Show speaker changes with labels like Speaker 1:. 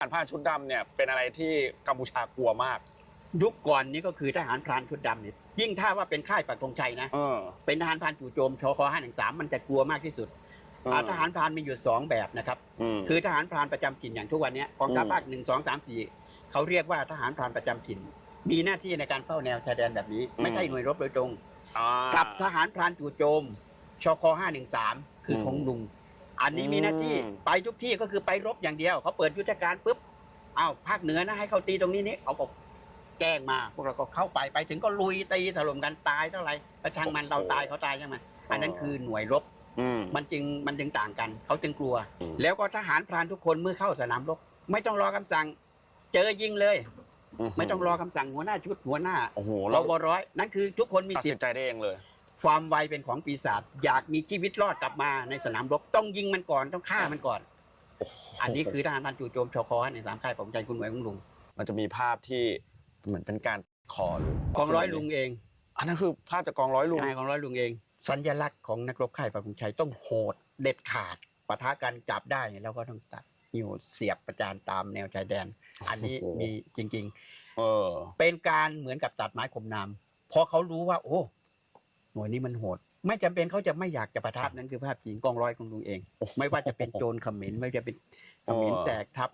Speaker 1: การผ้าชุดดำเนี่ยเป็นอะไรที่กัมพูชากลัวมาก
Speaker 2: ยุคก่อนนี้ก็คือทหารพรานชุดดำเนี่ยยิ่งถ้าว่าเป็นค่ายปักธงชัยนะ
Speaker 1: เออ
Speaker 2: เป็นทหารพรานจู่โจมชคห้าหนึ่งสามมันจะกลัวมากที่สุด
Speaker 1: เออ
Speaker 2: อ่าทหารพรานมีอยู่สองแบบนะครับ
Speaker 1: ม
Speaker 2: คือทหารพรานประจำถิ่นอย่างทุกวันเนี้ยกองทัพ
Speaker 1: อืม
Speaker 2: ภาคหนึ่งสองสามสี่เขาเรียกว่าทหารพรานประจำถิ่น มีหน้าที่ในการเฝ้าแนวชายแดนแบบนี้ ไม่ใช่หน่วยรบโดยตรง
Speaker 1: อ่า
Speaker 2: กับทหารพรานจู่โจมชคห้าหนึ่งสามคืออ
Speaker 1: ม
Speaker 2: ของลุง อันนี้มีหน้าที่
Speaker 1: อืม
Speaker 2: ไปทุกที่ก็คือไปรบอย่างเดียวเขาเปิดยุทธการปุ๊บอ้าวภาคเหนือนะให้เขาตีตรงนี้นี่เขาก็แจ้งมา พวกเราก็เข้าไปไปถึงก็ลุยตีถล่มกันตายเท่าไหร่แล้วช่างมันเราตายเขาตายใช่ไหมอันนั้นคือหน่วยรบ
Speaker 1: อืม
Speaker 2: มันจึงมันจึงต่างกัน เขาจึงกลัว
Speaker 1: อืม
Speaker 2: แล้วก็ทหารพรานทุกคนเมื่อเข้าสนามรบไม่ต้องรอคำสั่ง เจอยิงเลย ไม่ต้องรอคำสั่งหัวหน้าชุดหัวหน้า
Speaker 1: โอ้โห
Speaker 2: ร
Speaker 1: เรา
Speaker 2: บร้อยนั่นคือทุกคนมี
Speaker 1: ตัด
Speaker 2: สิ
Speaker 1: สิ
Speaker 2: ท
Speaker 1: น
Speaker 2: ธิ์
Speaker 1: ใจได้เองเลย
Speaker 2: ความไวเป็นของปีศาจอยากมีชีวิตรอดกลับมาในสนามรบต้องยิงมันก่อนต้องฆ่ามันก่อน อันนี้คือทหารพรานจู่โจมชคในสามค่ายของใจคุณหน่วยของลุง
Speaker 1: มันจะมีภาพที่เหมือนเป็นการขอลุง
Speaker 2: กองร้อยลุงเอง
Speaker 1: อันนั้นคือภาพจากกองร้อยลุง
Speaker 2: นายกองร้อยลุงเอง สัญลักษณ์ของนักรบค่ายปักธงชัยต้องโหดเด็ดขาดปะทะกันจับได้แล้วก็ต้องตัดหิ้วเสียบประจานตามแนวชายแดน อันนี้
Speaker 1: โอ้โห
Speaker 2: มีจริง
Speaker 1: เออ
Speaker 2: ๆเป็นการเหมือนกับตัดไม้ข่มน้ำพอเขารู้ว่า โอ้ หน่วยนี้มันโหด ไม่จำเป็นเขาจะไม่อยากจะประทับนั่นคือภาพจริงกองร้อยของลุงเอง ไม่ว่าจะเป็นโจรเขมรไม่ว่าจะเป็นเขมร
Speaker 1: อ๋อ
Speaker 2: แตกทัพ